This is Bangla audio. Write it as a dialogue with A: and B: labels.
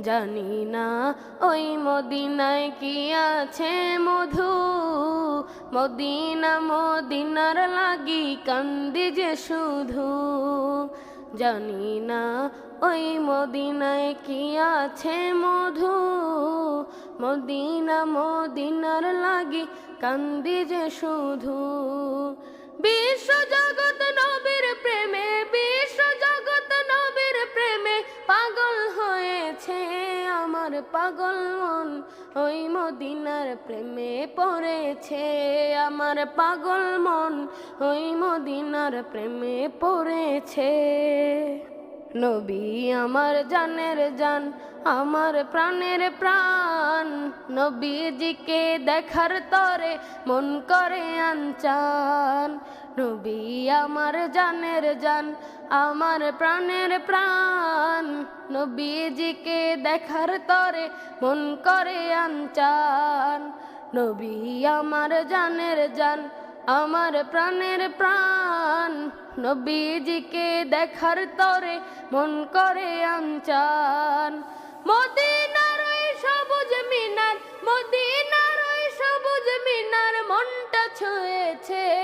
A: জানি না, ওই মদিনায় কি আছে মধু? মদিনা, মদিনার লাগি কান্দি যে শুধু। জানি না, ওই মদিনায় কি আছে মধু? মদিনা, মদিনার লাগি কান্দি যে শুধু। বিশ্ব জগৎ নবীর প্রেমে, বিশ্ব জগৎ নবীর প্রেমে পাগল হয়েছে আমার পাগল মন। ওই মদিনার প্রেমে পড়েছে আমার পাগল মন। ওই মদিনার প্রেমে পড়েছে। নবী আমার জানের জান, আমার প্রাণের প্রাণ। নবীজিকে দেখার তরে মন করে আনচান। নবী আমার জানের জান, আমার প্রাণের প্রাণ। নবীজিকে দেখার তরে মন করে আনচান। নবী আমার জানের জান, আমার প্রাণের প্রাণ। নবীজিকে দেখার তরে মন করে আনচান। মদিনার ওই সবুজ মিনার, মদিনার ওই সবুজ মিনার মনটা ছুঁয়েছে।